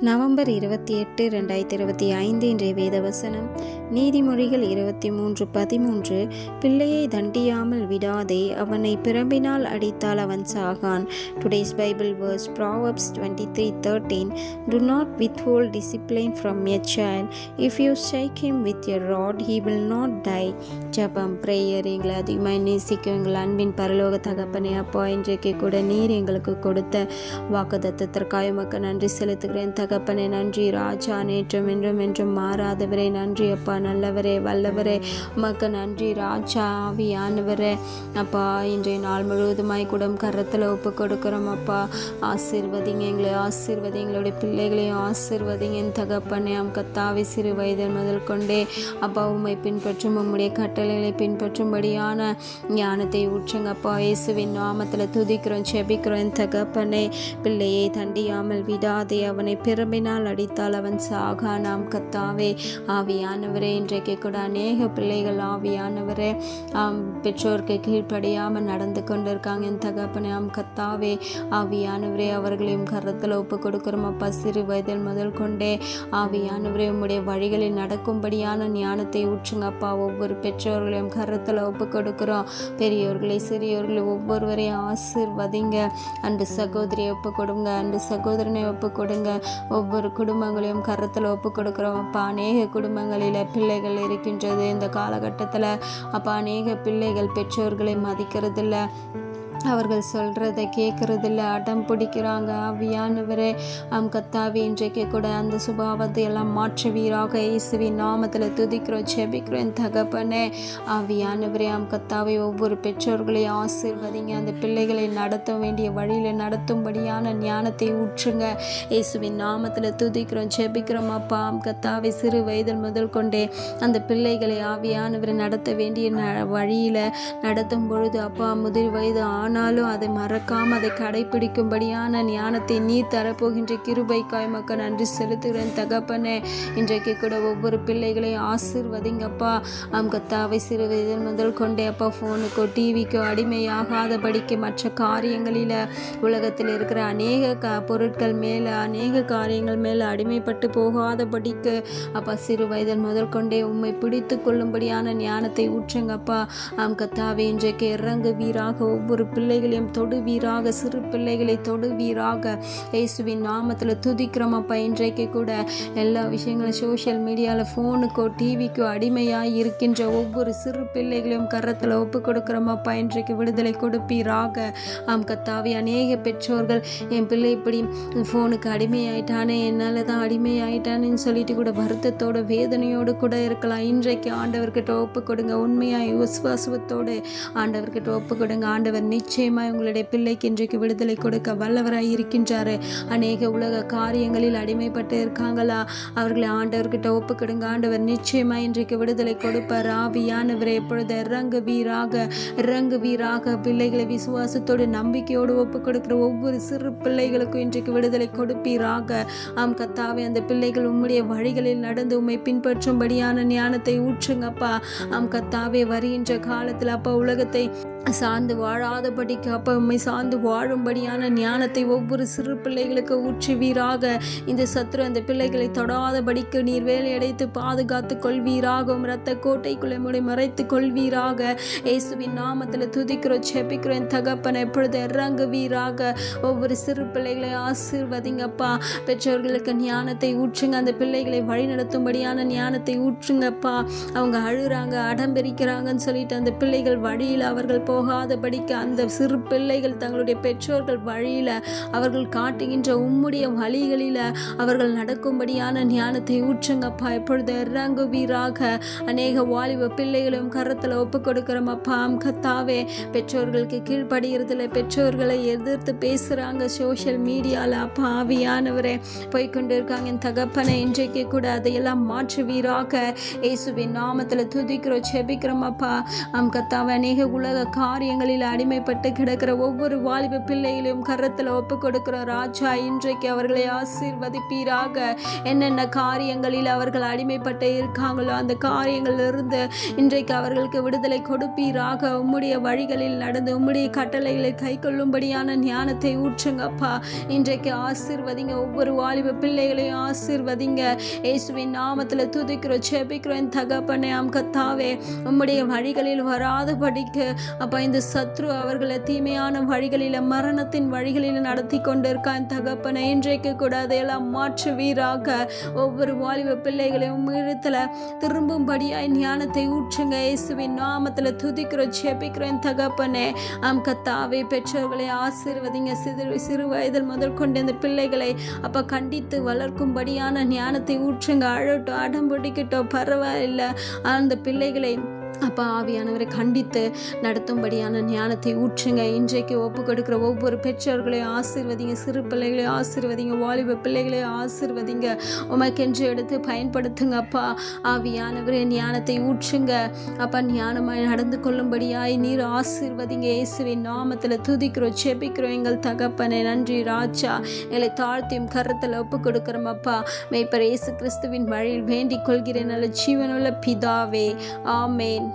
November இருபத்தி எட்டு ரெண்டாயிரத்தி இருபத்தி ஐந்து இன்றைய வேத வசனம் நீதிமொழிகள் இருபத்தி மூன்று பதிமூன்று. பிள்ளையை தண்டியாமல் விடாதே அவனை பிரம்பினால் அடித்தால் அவன் Sagan. Today's Bible verse Proverbs twenty three thirteen do not withhold discipline from a child if you shake him with your rod he will not die ஜபம் ப்ரேயர் எங்களை அதிகமாக நேசிக்கும் எங்கள் அன்பின் பரலோக தகப்பனே அப்பா இன்றைக்கு கூட நீர் எங்களுக்கு கொடுத்த வாக்குதத்தத்திற்காக உமக்கு நன்றி செலுத்துகிறேன். தகப்பனே நன்றி ராஜா நேற்றும் என்றும் என்றும் மாறாதவரே. நன்றி அப்பா நல்லவரே வல்லவரே. உமக்கு நன்றி ராஜா ஆவியானவரே. அப்பா இன்றைய நாள் முழுவதுமாய் கூட கரத்தில் ஒப்பு கொடுக்குறோம் அப்பா. ஆசீர்வதிங்க எங்களை ஆசீர்வதி எங்களுடைய பிள்ளைகளையும் ஆசீர்வதிங்க என் தகப்பனே. அம் கத்தாவி சிறு வயதில் முதல் கொண்டே. அப்பா உம்மை பின்பற்றும் உம்முடைய கட்டளைகளை பின்பற்றும்படியான ஞானத்தை ஊற்றுங்க அப்பா. இயேசுவின் நாமத்தில் துதிக்கிறோம் செபிக்கிறோம் என் தகப்பனே. பிள்ளையை தண்டியாமல் விடாதே அவனை பிறம்பினால் அடித்தால் அவன் சாகா நாம் கத்தாவே ஆவியானவரே இன்றைக்கு கூட அநேக பிள்ளைகள் ஆவியானவரே ஆம், பெற்றோருக்கு கீழ்ப்படியாமல் நடந்து கொண்டு இருக்காங்க என் தகப்பனே ஆம் கத்தாவே ஆவியானவரே அவர்களையும் கரத்தில் ஒப்பு கொடுக்குறோம். அப்பா சிறு வயதில் முதல் கொண்டே ஆவியானவரே உம்முடைய வழிகளில் நடக்கும்படியான ஞானத்தை ஊற்றுங்க. அப்பா ஒவ்வொரு பெற்றோர்களையும் கரத்தில் ஒப்பு கொடுக்குறோம். பெரியோர்களை சிறியோர்களை ஒவ்வொருவரையும் ஆசிர்வதிங்க. அன்பு சகோதரியை ஒப்பு கொடுங்க. அன்பு சகோதரனை ஒப்பு கொடுங்க. ஒவ்வொரு குடும்பங்களையும் கரத்தில் ஒப்பு கொடுக்குறோம் அப்பா அநேக குடும்பங்களில் பிள்ளைகள் இருக்கின்றது. இந்த காலகட்டத்தில் அப்பா அநேக பிள்ளைகள் பெற்றோர்களை மதிக்கிறதில்ல. அவர்கள் சொல்கிறத கேட்குறதில்ல அடம் பிடிக்கிறாங்க. ஆவியானவரே அம் கத்தாவி இன்றைக்கு கூட அந்த சுபாவத்தை எல்லாம் மாற்றுவீராக. இயேசுவின் நாமத்தில் துதிக்கிறோம் செபிக்கிறோம் என் தகப்பனே. ஆவியானவரே அம் கத்தாவை ஒவ்வொரு பெற்றோர்களையும் ஆசீர்வதிங்க. அந்த பிள்ளைகளை நடத்த வேண்டிய வழியில் நடத்தும்படியான ஞானத்தை ஊற்றுங்க. இயேசுவின் நாமத்தில் துதிக்கிறோம் செபிக்கிறோம் அப்பா அம்கத்தாவை சிறு வயதில் முதல் கொண்டே அந்த பிள்ளைகளை ஆவியானவரை நடத்த வேண்டிய ந வழியில் நடத்தும் பொழுது அப்பா முதிர் வயது ஆனாலும் அதை மறக்காம அதை கடைபிடிக்கும்படியான ஞானத்தை நீ தரப்போகின்ற கிருபைக்காய் மக்கள் நன்றி செலுத்துகிறேன். தகப்பனே இன்றைக்கு கூட ஒவ்வொரு பிள்ளைகளையும் ஆசீர்வதிங்கப்பா அவங்க கத்தாவை சிறு வயதில் முதல் கொண்டே அப்பா ஃபோனுக்கோ டிவிக்கோ அடிமையாகாதபடிக்கு மற்ற காரியங்களில் உலகத்தில் இருக்கிற அநேக க பொருட்கள் மேலே அநேக காரியங்கள் மேலே அடிமைப்பட்டு போகாதபடிக்கு அப்பா சிறு வயதில் முதல் கொண்டே உம்மை பிடித்து கொள்ளும்படியான ஞானத்தை ஊற்றுங்கப்பா ஆம் கத்தாவை இன்றைக்கு இறங்கு வீராக ஒவ்வொரு பிள்ளைகளையும் தொடுவீராக சிறு பிள்ளைகளை தொடுவீராக. இயேசுவின் நாமத்தில் துதிக்கிறோமாப்பா இன்றைக்கு கூட எல்லா விஷயங்களும் சோஷியல் மீடியாவில் ஃபோனுக்கோ டிவிக்கோ அடிமையாக இருக்கின்ற ஒவ்வொரு சிறு பிள்ளைகளையும் கரத்தில் ஒப்பு கொடுக்குறோமாப்பா இன்றைக்கு விடுதலை கொடுப்பீராக. ஆம் கத்தாவே அநேக பெற்றோர்கள் என் பிள்ளை இப்படி ஃபோனுக்கு அடிமையாயிட்டானே என்னால் தான் அடிமையாயிட்டானேன்னு சொல்லிட்டு கூட வருத்தத்தோட வேதனையோடு கூட இருக்கலாம். இன்றைக்கு ஆண்டவர்கிட்ட ஒப்பு கொடுங்க. உண்மையாக விசுவாசத்தோடு ஆண்டவர்கிட்ட ஒப்பு கொடுங்க. ஆண்டவர் நிச்சயமாய் உங்களுடைய பிள்ளைக்கு இன்றைக்கு விடுதலை கொடுக்க வல்லவராய் இருக்கின்றாரு. அநேக உலக காரியங்களில் அடிமைப்பட்டு இருக்காங்களா? அவர்களை ஆண்டவர்கிட்ட ஒப்புக்கிடுங்க. ஆண்டவர் நிச்சயமாய் இன்றைக்கு விடுதலை கொடுப்பார். ஆவியானவரை எப்பொழுது இறங்கு வீராக இறங்கு வீராக பிள்ளைகளை விசுவாசத்தோடு நம்பிக்கையோடு ஒப்பு கொடுக்கிற ஒவ்வொரு சிறு பிள்ளைகளுக்கும் இன்றைக்கு விடுதலை கொடுப்பீராக. ஆம் கத்தாவே அந்த பிள்ளைகள் உம்முடைய வழிகளில் நடந்து உம்மை பின்பற்றும்படியான ஞானத்தை ஊற்றுங்கப்பா. ஆம் கத்தாவே வருகின்ற காலத்தில் அப்பா உலகத்தை சார்ந்து வாழாத அப்பா உம்மை சார்ந்து வாழும்படியான ஞானத்தை ஒவ்வொரு சிறு பிள்ளைகளுக்கு ஊற்றுவீராக. இந்த சத்ரு அந்த பிள்ளைகளை தொடாதபடிக்கு நீர் வேலையடைத்து பாதுகாத்து கொள்வீராக இரத்த கோட்டைக்குள்ளே முடி மறைத்து கொள்வீராக. இயேசுவின் நாமத்தில் துதிக்கிறோம் செபிக்கிறோம் என் தகப்பனை எப்பொழுது இறங்குவீராக. ஒவ்வொரு சிறு பிள்ளைகளை ஆசீர்வதிங்கப்பா. பெற்றோர்களுக்கு ஞானத்தை ஊற்றுங்க அந்த பிள்ளைகளை வழிநடத்தும்படியான ஞானத்தை ஊற்றுங்கப்பா. அவங்க அழுகிறாங்க அடம்பிரிக்கிறாங்கன்னு சொல்லிட்டு அந்த பிள்ளைகள் வழியில் அவர்கள் போகாதபடிக்கு அந்த சிறு பிள்ளைகள் தங்களுடைய பெற்றோர்கள் வழியில் அவர்கள் காட்டுகின்ற உம்முடைய வழிகளில் அவர்கள் நடக்கும்படியான ஞானத்தை ஊற்றுங்கப்பா. எப்பொழுது இறங்குவீராக அநேக வாலிப பிள்ளைகளையும் கரத்தில் ஒப்பு கொடுக்குறோம் அப்பா. கத்தாவே பெற்றோர்களுக்கு கீழ்ப்படுகிறதுல பெற்றோர்களை எதிர்த்து பேசுகிறாங்க சோஷியல் மீடியாவில் அப்பா ஆவியானவரே போய்க்கொண்டு இருக்காங்க என் தகப்பனை இன்றைக்கு கூட அதையெல்லாம் மாற்றுவீராக இயேசுவின் நாமத்தில் துதிக்கிறோம் செபிக்கிறோம் அப்பா. ஆம் கத்தாவே அநேக உலக காரியங்களில் அடிமைப்பட்டு கிடக்கிற ஒவ்வொரு வாலிப பிள்ளைகளையும் கரத்தில் ஒப்பு கொடுக்கிற ராஜா இன்றைக்கு அவர்களை ஆசீர்வதிப்பீராக. என்னென்ன காரியங்களில் அவர்கள் அடிமைப்பட்டு இருக்காங்களோ அந்த காரியங்களிலிருந்து இன்றைக்கு அவர்களுக்கு விடுதலை கொடுப்பீராக. உம்முடைய வழிகளில் நடந்து உம்முடைய கட்டளைகளை கை கொள்ளும்படியான ஞானத்தை ஊற்றுங்கப்பா. இன்றைக்கு ஆசீர்வதிங்க ஒவ்வொரு வாலிப பிள்ளைகளையும் ஆசீர்வதிங்க. இயேசுவின் நாமத்தில் துதிக்கிறோம் செபிக்கிறோம் தகப்பனே ஆம் கத்தாவே. உம்முடைய வழிகளில் வராதபடிக்கு அப்பா இந்த சத்ரு அவர்கள் தீமையான வழிகளில் மரணத்தின் வழிகளில் நடத்தி கொண்டிருக்கான் தகப்பனை. இன்றைக்கு கூட அதையெல்லாம் மாற்றுவீராக. ஒவ்வொரு வாலிப பிள்ளைகளையும் இடத்துல திரும்பும்படியாய் ஞானத்தை ஊற்றுங்க. இயேசுவின் நாமத்தில் துதிக்கிறோம் செபிக்கிறோம் தகப்பனே. ஆம் கத்தாவை பெற்றோர்களை ஆசீர்வதிங்க. சிறு சிறு வயதில் முதல் கொண்டு இந்த பிள்ளைகளை அப்போ கண்டித்து வளர்க்கும்படியான ஞானத்தை ஊற்றுங்க. அழட்டும் அடம் பிடிக்கட்டும் பரவாயில்லை. அந்த பிள்ளைகளை அப்பா ஆவியானவரை கண்டித்து நடத்தும்படியான ஞானத்தை ஊற்றுங்க. இன்றைக்கு ஒப்பு கொடுக்குற ஒவ்வொரு பெற்றோர்களையும் ஆசீர்வதிங்க. சிறு பிள்ளைகளையும் ஆசீர்வதிங்க. வாலிப பிள்ளைகளையும் ஆசீர்வதிங்க. உமக்கென்று எடுத்து பயன்படுத்துங்க அப்பா. ஆவியானவரே ஞானத்தை ஊற்றுங்க. அப்பா ஞானமாய் நடந்து கொள்ளும்படியாய் நீர் ஆசீர்வதிங்க. இயேசுவின் நாமத்தில் துதிக்கிறோம் செபிக்கிறோம். எங்கள் தகப்பனை நன்றி ராஜா. எங்களை தாழ்த்தியும் கருத்தில் ஒப்பு கொடுக்குறோம் அப்பா. மெய்ப்பர் இயேசு கிறிஸ்துவின் வழியில் வேண்டிக் கொள்கிறேன். நல்ல ஜீவனுள்ள பிதாவே. ஆமேன்.